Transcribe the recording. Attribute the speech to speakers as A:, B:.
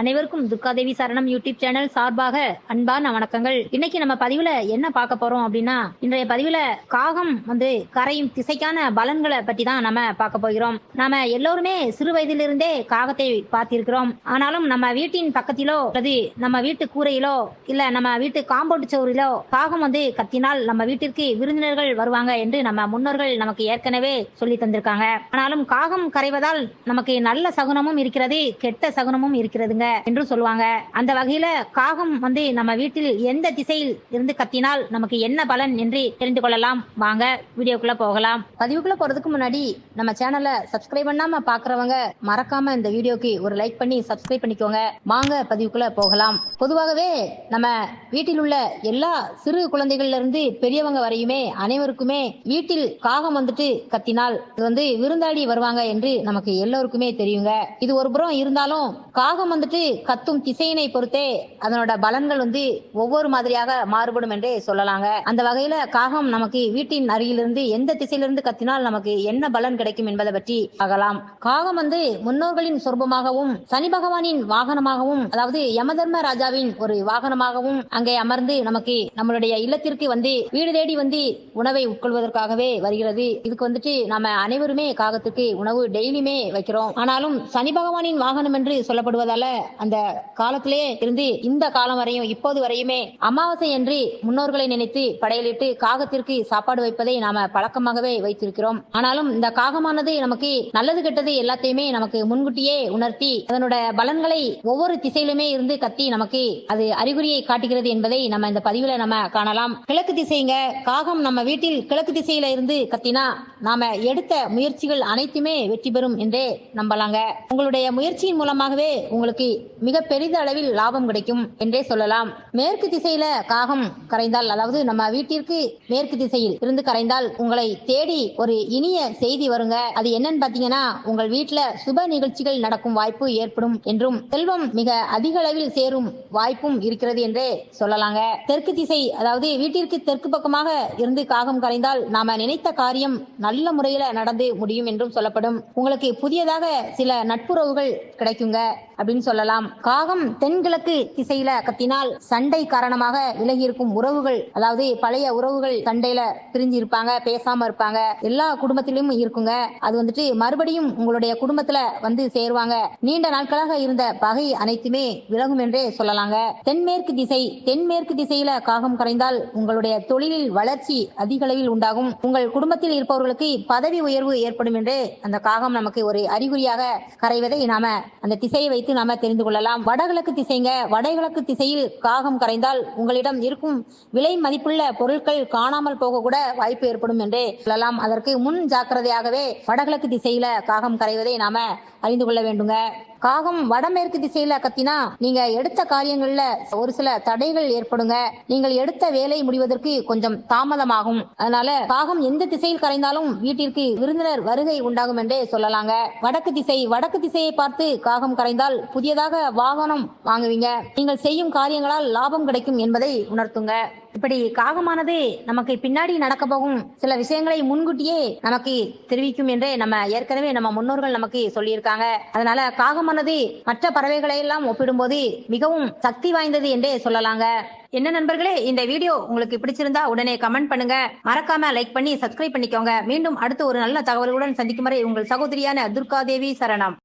A: அனைவருக்கும் துர்காதேவி சரணம் YouTube channel சார்பாக அன்பான வணக்கங்கள். இன்னைக்கு நம்ம பதிவுல என்ன பார்க்க போறோம் அப்படின்னா இன்றைய பதிவுல காகம் வந்து கரையும் திசைக்கான பலன்களை பற்றி தான் நம்ம பார்க்க போகிறோம். நாம எல்லோருமே சிறு வயதிலிருந்தே காகத்தை பார்த்திருக்கிறோம். ஆனாலும் நம்ம வீட்டின் பக்கத்திலோ அல்லது நம்ம வீட்டு கூரையிலோ இல்ல நம்ம வீட்டு காம்பவுண்ட் சுவரிலோ காகம் வந்து கத்தினால் நம்ம வீட்டிற்கு விருந்தினர்கள் வருவாங்க என்று நம்ம முன்னோர்கள் நமக்கு ஏற்கனவே சொல்லி தந்திருக்காங்க. ஆனாலும் காகம் கரைவதால் நமக்கு நல்ல சகுனமும் இருக்கிறது கெட்ட சகுனமும் இருக்கிறதுங்க. என்று சொல்லுவாங்க. அந்த வகையில காகம் வந்து நம்ம வீட்டில் எந்த திசையில் இருந்து கத்தினால் நமக்கு என்ன பலன் என்று தெரிந்து கொள்ளலாம். வாங்க வீடியோக்குள்ள போகலாம். பதிவுக்குள்ள போறதுக்கு முன்னாடி நம்ம சேனலை சப்ஸ்கிரைப் பண்ணாம பாக்குறவங்க மறக்காம இந்த வீடியோக்கு ஒரு லைக் பண்ணி சப்ஸ்கிரைப் பண்ணிக்கோங்க. வாங்க பதிவுக்குள்ள போகலாம். பொதுவாகவே நம்ம வீட்டில் உள்ள எல்லா சிறு குழந்தைகள்ல இருந்து பெரியவங்க வரையுமே அனைவருக்குமே வீட்டில் காகம் வந்துட்டு கத்தினால் இது வந்து விருந்தாளி வருவாங்க என்று நமக்கு எல்லோருக்குமே தெரியுங்க. இது ஒரு புறம் இருந்தாலும் காகம் வந்துட்டு கத்தும் திசையினை பொறுத்தே அதனோட பலன்கள் வந்து ஒவ்வொரு மாதிரியாக மாறுபடும் என்றே சொல்லலாங்க. அந்த வகையில காகம் நமக்கு வீட்டின் அருகிலிருந்து எந்த திசையிலிருந்து கத்தினால் நமக்கு என்ன பலன் கிடைக்கும் என்பதை பற்றி ஆகலாம் காகம் வந்து முன்னோர்களின் சொர்பமாகவும் சனி பகவானின் வாகனமாகவும் அதாவது யமதர்ம ராஜாவின் ஒரு வாகனமாகவும் அங்கே அமர்ந்து நமக்கு நம்மளுடைய இல்லத்திற்கு வந்து வீடு தேடி வந்து உணவை உட்கொள்வதற்காகவே வருகிறது. இதுக்கு வந்துட்டு நாம அனைவருமே காகத்துக்கு உணவு டெய்லியுமே வைக்கிறோம். ஆனாலும் சனி பகவானின் வாகனம் என்று சொல்லப்படுவதால அந்த காலத்திலே இருந்து இந்த காலம் வரையும் இப்போது வரையுமே அமாவாசை என்று முன்னோர்களை நினைத்து படையலிட்டு காகத்திற்கு சாப்பாடு வைப்பதை நாம பழக்கமாகவே வைத்திருக்கிறோம். ஆனாலும் இந்த காகமானது நமக்கு நல்லது கெட்டது எல்லாத்தையுமே நமக்கு முன்கூட்டியே உணர்த்தி அதனோட பலன்களை ஒவ்வொரு திசையிலுமே இருந்து கத்தி நமக்கு அது அறிகுறியை காட்டுகிறது என்பதை நம்ம இந்த பதிவுல நம்ம காணலாம். கிழக்கு திசைங்க காகம் நம்ம வீட்டில் கிழக்கு திசையில இருந்து கத்தினா நாம எடுத்த முயற்சிகள் அனைத்துமே வெற்றி பெறும் என்றே நம்பலாங்க. உங்களுடைய முயற்சியின் மூலமாகவே உங்களுக்கு மிக பெரித அளவில் லாபம் கிடைக்கும் என்றே சொல்லலாம். மேற்கு திசையில காகம் கரைந்தால் அதாவது நம்ம வீட்டிற்கு மேற்கு திசையில் இருந்து கரைந்தால் உங்களை தேடி ஒரு இனிய செய்தி வருங்க. அது என்னன்னு பாத்தீங்கன்னா உங்கள் வீட்டுல சுப நிகழ்ச்சிகள் நடக்கும் வாய்ப்பு ஏற்படும் என்றும் செல்வம் மிக அதிக அளவில் சேரும் வாய்ப்பும் இருக்கிறது என்றே சொல்லலாங்க. தெற்கு திசை அதாவது வீட்டிற்கு தெற்கு பக்கமாக இருந்து காகம் கரைந்தால் நாம நினைத்த காரியம் நல்ல முறையில நடந்து முடியும் என்றும் சொல்லப்படும். உங்களுக்கு புதியதாக சில நட்புறவுகள் கிடைக்குங்க அப்படின்னு சொல்லலாம். காகம் தென்கிழக்கு திசையில கத்தினால் சண்டை காரணமாக விலகி இருக்கும் உறவுகள் அதாவது பழைய உறவுகள் சண்டையில பிரிஞ்சு இருப்பாங்க பேசாம இருப்பாங்க. எல்லா குடும்பத்திலும் இருக்குங்க. அது வந்துட்டு மறுபடியும் உங்களுடைய குடும்பத்துல வந்து சேருவாங்க. நீண்ட நாட்களாக இருந்த பகை அனைத்துமே விலகும் என்றே சொல்லலாங்க. தென்மேற்கு திசை தென்மேற்கு திசையில காகம் கரைந்தால் உங்களுடைய தொழிலில் வளர்ச்சி அதிக அளவில் உண்டாகும். உங்கள் குடும்பத்தில் இருப்பவர்களுக்கு பதவி உயர்வு ஏற்படும் என்று அந்த காகம் நமக்கு ஒரு அறிகுறியாக கரைவதை நாம அந்த திசையை வைத்து நாம தெரிந்து கொள்ளலாம். வடகிழக்கு திசைங்க வடகிழக்கு திசையில் காகம் கரைந்தால் உங்களிடம் இருக்கும் விலை மதிப்புள்ள பொருட்கள் காணாமல் போக கூட வாய்ப்பு ஏற்படும் என்றே சொல்லலாம். அதற்கு முன் ஜாக்கிரதையாகவே வடகிழக்கு திசையில காகம் கரைவதை நாம அறிந்து கொள்ள வேண்டுங்க. காகம் வடமேற்கு திசையில கத்தினா நீங்க எடுத்த காரியங்கள்ல ஒரு சில தடைகள் ஏற்படுங்க. நீங்கள் எடுத்த வேலை முடிவதற்கு கொஞ்சம் தாமதமாகும். அதனால காகம் எந்த திசையில் கரைந்தாலும் வீட்டிற்கு விருந்தினர் வருகை உண்டாகும் என்றே சொல்லலாங்க. வடக்கு திசை வடக்கு திசையை பார்த்து காகம் கரைந்தால் புதிதாக வாகனம் வாங்குவீங்க? நீங்கள் செய்யும் காரியங்களால் லாபம் கிடைக்கும் என்பதை உணர்த்துங்க. இப்படி காகமானது நமக்கு பின்னாடி நடக்க போகும் சில விஷயங்களை முன்கூட்டியே நமக்கு தெரிவிக்கும் என்றே நம்ம ஏற்கனவே நம்ம முன்னோர்கள் நமக்கு சொல்லியிருக்காங்க. அதனால காகமானது மற்ற பறவைகளை எல்லாம் ஒப்பிடும்போது மிகவும் சக்தி வாய்ந்தது என்றே சொல்லலாங்க. என்ன நண்பர்களே இந்த வீடியோ உங்களுக்கு பிடிச்சிருந்தா உடனே கமெண்ட் பண்ணுங்க. மறக்காம லைக் பண்ணி சப்ஸ்கிரைப் பண்ணிக்கோங்க. மீண்டும் அடுத்து ஒரு நல்ல தகவலுடன் சந்திக்கும் வரை உங்கள் சகோதரியான துர்கா தேவி சரணம்.